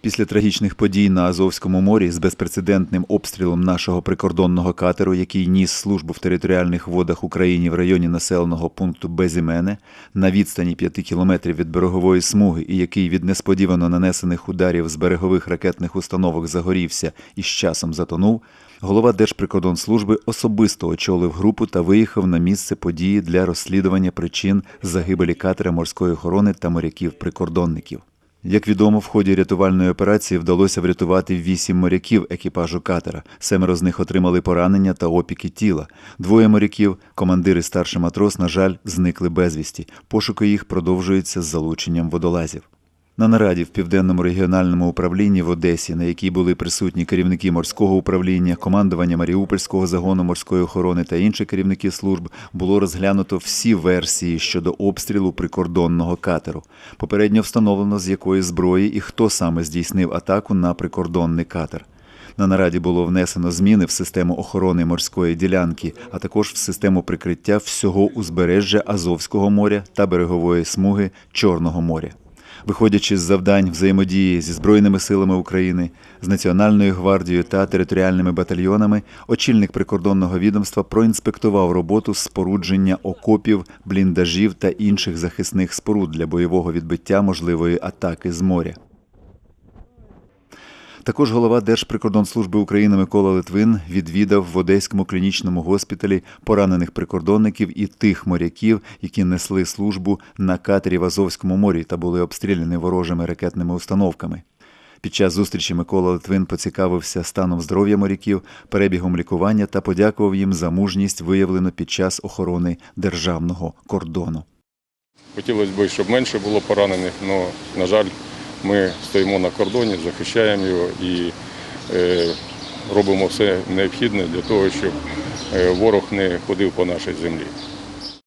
Після трагічних подій на Азовському морі з безпрецедентним обстрілом нашого прикордонного катеру, який ніс службу в територіальних водах України в районі населеного пункту Безімене на відстані 5 кілометрів від берегової смуги, і який від несподівано нанесених ударів з берегових ракетних установок загорівся і з часом затонув, голова Держприкордонслужби особисто очолив групу та виїхав на місце події для розслідування причин загибелі катера морської охорони та моряків-прикордонників. Як відомо, в ході рятувальної операції вдалося врятувати вісім моряків екіпажу катера. Семеро з них отримали поранення та опіки тіла. Двоє моряків, командир і старший матрос, на жаль, зникли безвісті. Пошуки їх продовжуються з залученням водолазів. На нараді в південному регіональному управлінні в Одесі, на якій були присутні керівники морського управління, командування Маріупольського загону морської охорони та інші керівники служб, було розглянуто всі версії щодо обстрілу прикордонного катеру. Попередньо встановлено з якої зброї і хто саме здійснив атаку на прикордонний катер. На нараді було внесено зміни в систему охорони морської ділянки, а також в систему прикриття всього узбережжя Азовського моря та берегової смуги Чорного моря. Виходячи з завдань взаємодії зі Збройними силами України, з Національною гвардією та територіальними батальйонами, очільник прикордонного відомства проінспектував роботу спорудження окопів, бліндажів та інших захисних споруд для бойового відбиття можливої атаки з моря. Також голова Держприкордонслужби України Микола Литвин відвідав в Одеському клінічному госпіталі поранених прикордонників і тих моряків, які несли службу на катері в Азовському морі та були обстріляні ворожими ракетними установками. Під час зустрічі Микола Литвин поцікавився станом здоров'я моряків, перебігом лікування та подякував їм за мужність, виявлену під час охорони державного кордону. Хотілося б, щоб менше було поранених, але, на жаль, ми стоїмо на кордоні, захищаємо його і е, робимо все необхідне для того, щоб е, ворог не ходив по нашій землі.